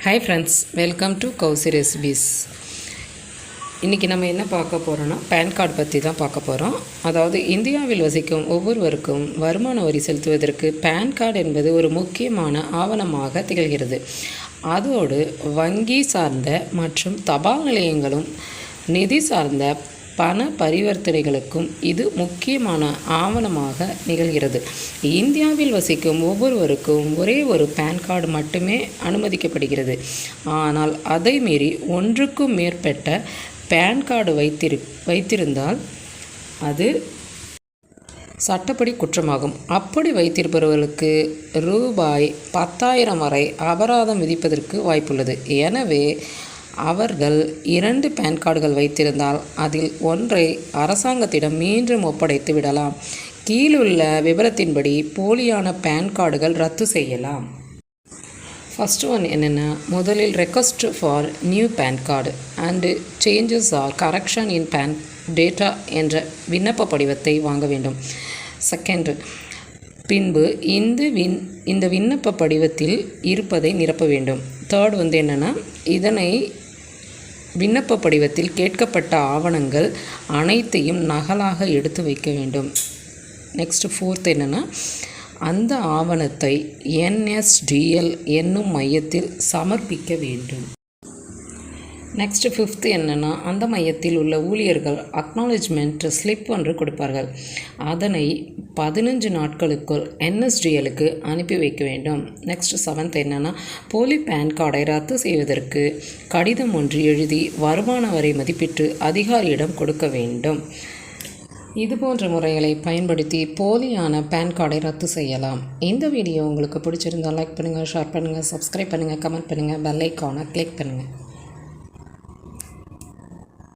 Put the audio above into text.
Hi friends welcome to Kousi recipes இன்றைக்கி நம்ம என்ன பார்க்க போகிறோன்னா பேன் கார்டு பற்றி தான் பார்க்க போகிறோம் அதாவது இந்தியாவில் வசிக்கும் ஒவ்வொருவருக்கும் வருமான வரி செலுத்துவதற்கு பேன் கார்டு என்பது ஒரு முக்கியமான ஆவணமாக திகழ்கிறது. அதோடு வங்கி சார்ந்த மற்றும் தபால் நிலையங்களும் நிதி சார்ந்த பண பரிவர்த்தனைகளுக்கும் இது முக்கியமான ஆவணமாக நிகழ்கிறது. இந்தியாவில் வசிக்கும் ஒவ்வொருவருக்கும் ஒரே ஒரு பேன் கார்டு மட்டுமே அனுமதிக்கப்படுகிறது. ஆனால் அதை மீறி ஒன்றுக்கும் மேற்பட்ட பேன் கார்டு வைத்திரு வைத்திருந்தால் அது சட்டப்படி குற்றமாகும். அப்படி வைத்திருப்பவர்களுக்கு ரூபாய் பத்தாயிரம் வரை அபராதம் விதிப்பதற்கு வாய்ப்புள்ளது. எனவே அவர்கள் இரண்டு பேன் கார்டுகள் வைத்திருந்தால் அதில் ஒன்றை அரசாங்கத்திடம் மீண்டும் ஒப்படைத்து விடலாம். கீழுள்ள விவரத்தின்படி போலியான பேன் கார்டுகள் ரத்து செய்யலாம். ஃபஸ்ட் ஒன் என்னென்னா முதலில் request for new PAN card and changes or correction in PAN data என்ற விண்ணப்ப படிவத்தை வாங்க வேண்டும். செகண்ட் பின்பு இந்த வின் இந்த விண்ணப்ப படிவத்தில் இருப்பதை நிரப்ப வேண்டும். தேர்ட் வந்து என்னென்னா இதனை விண்ணப்ப படிவத்தில் கேட்கப்பட்ட ஆவணங்கள் அனைத்தையும் நகலாக எடுத்து வைக்க வேண்டும். நெக்ஸ்ட் ஃபோர்த் என்னென்னா அந்த ஆவணத்தை என்எஸ்டிஎல் என்னும் மையத்தில் சமர்ப்பிக்க வேண்டும். நெக்ஸ்ட்டு ஃபிஃப்த்து என்னென்னா அந்த மையத்தில் உள்ள ஊழியர்கள் அக்னாலேஜ்மெண்ட் ஸ்லிப் ஒன்று கொடுப்பார்கள். அதனை பதினஞ்சு நாட்களுக்குள் என்எஸ்டிஎலுக்கு அனுப்பி வைக்க வேண்டும். நெக்ஸ்ட் செவன்த் என்னென்னா போலி பேன் கார்டை ரத்து செய்வதற்கு கடிதம் ஒன்று எழுதி வருமான வரி மதிப்பிட்டு அதிகாரியிடம் கொடுக்க வேண்டும். இது போன்ற முறைகளை பயன்படுத்தி போலியான பேன் கார்டை ரத்து செய்யலாம். இந்த வீடியோ உங்களுக்கு பிடிச்சிருந்தால் லைக் பண்ணுங்கள் ஷேர் பண்ணுங்கள் சப்ஸ்கிரைப் பண்ணுங்கள் கமெண்ட் பண்ணுங்கள் பெல் ஐக்கானை கிளிக் பண்ணுங்கள்